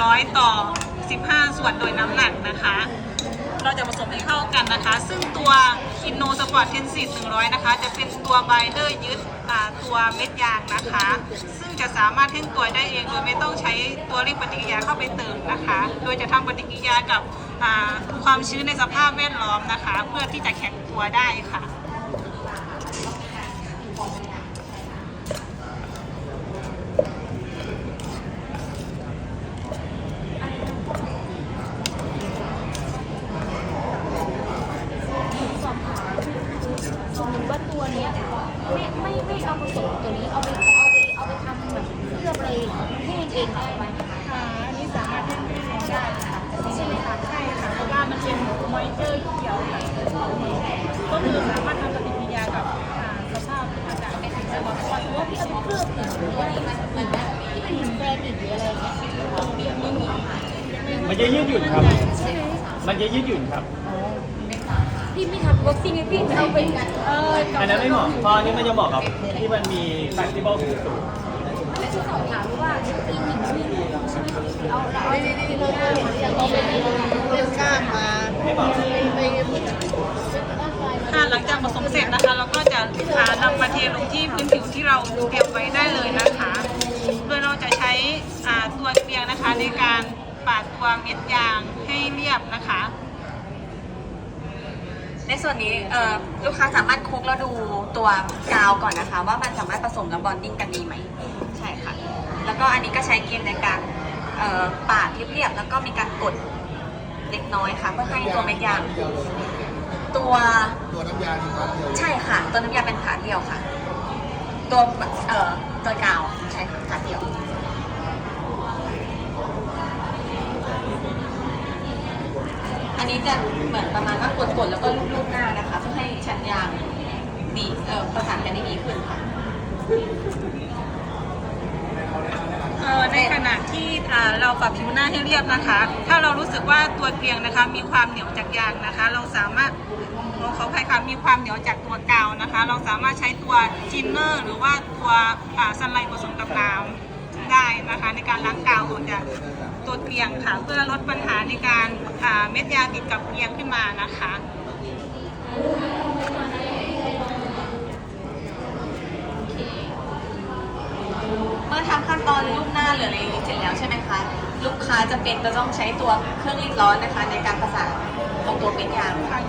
100 ต่อ 15 ส่วนโดยน้ำหนักนะคะ เราจะผสมให้เข้ากันนะคะ ซึ่งตัวอินโนสปอร์ตเทนซิต100 นะคะ จะเป็นตัวไบเดอร์ยึดตัวเม็ดยางนะคะ ซึ่งจะสามารถเพ่งตัวได้เองโดยไม่ต้องใช้ตัวเร่งปฏิกิริยาเข้าไปเติมนะคะ โดยจะทำปฏิกิริยากับความชื้นในสภาพแวดล้อมนะคะ เพื่อที่จะแข็งตัวได้ค่ะ สอบถาม มมติว่าตัวเนี้ยไม่ไม่ไม่เอาผสมตัวนี้เอาไปเอาไปเอาไปทำแบบเคลือบอะไรให้เองได้ไหมค่ะอันนี้สามารถเพ่งได้ได้ค่ะใช่ไหมคะใช่ค่ะเพราะว่ามันเป็นมอยเจอร์เขียวค่ะก็คือสามารถทำปฏิกิริยากับอ่าสภาพอากาศได้ถึงจะบอกว่าหรือว่าพี่เอาเคลือบหินหรือว่าหินแบบที่เป็นหินแกรนิตหรืออะไรเงี้ยมันจะยืดหยุ่นครับ มันจะยืดหยุ่นครับ พี่ไม่ทำบ็อกซิ่งไงพี่เอาไปเอออันนั้นไม่เหมาะเพราะอันนี้มันจะเหมาะกับที่มันมี flexible สูงไม่ใช่สอบถามว่าพี่หินไม่รู้ใช่ไหมเอาเอาเอาไปเลยเอาไปเลยไม่เหมาะค่ะหลังจากผสมเสร็จนะคะ เราก็จะอ่านำมาเทลงที่พื้นผิวที่เราเตรียมไว้ได้เลยนะคะ โดยเราจะใช้ตัวเกลียงนะคะในการปาดตัวเม็ดยางให้เรียบนะคะ ในส่วนนี้ลูกค้าสามารถคุกแล้วดูตัวกาวก่อนนะคะ ว่ามันสามารถผสมแล้วบอนดิ้งกันดีไหมใช่ค่ะ แล้วก็อันนี้ก็ใช้เกมในการปาดเรียบๆแล้วก็มีการกดเล็กน้อยค่ะ เพื่อให้ตัวเม็ดยางตัวตัวน้ำยาที่ครับเดียวใช่ค่ะ ตัวน้ำยาเป็นขาเดียวค่ะ ตัวเอ่อตัวกาวใช่ค่ะขาเดียวอันนี้จะเหมือนประมาณว่ากดๆแล้วก็ กันได้ดีขึ้นค่ะเอ่อในขณะที่อ่าเราปรับผิวหน้าให้เรียบนะคะ ถ้าเรารู้สึกว่าตัวเกลียงนะคะ มีความเหนียวจากยางนะคะ เราสามารถเราขออภัยค่ะมีความเหนียวจากตัวกาวนะคะ เราสามารถใช้ตัวจินเนอร์ หรือว่าตัวซันไลผสมกับน้ำได้นะคะ ในการล้างกาวออกจากตัวเกลียงค่ะ เพื่อลดปัญหาในการเม็ดยาติดกับเกลียงขึ้นมานะคะ เมื่ อทำขั้นตอนรูปหน้าหรืออะไรอย่างนี้เสร็จแล้วใช่ไหมคะ ลูกค้าจะเป็นจะต้องใช้ตัวเครื่องรีดร้อนนะคะ ในการประสานของตัวเป็นยางค่ะ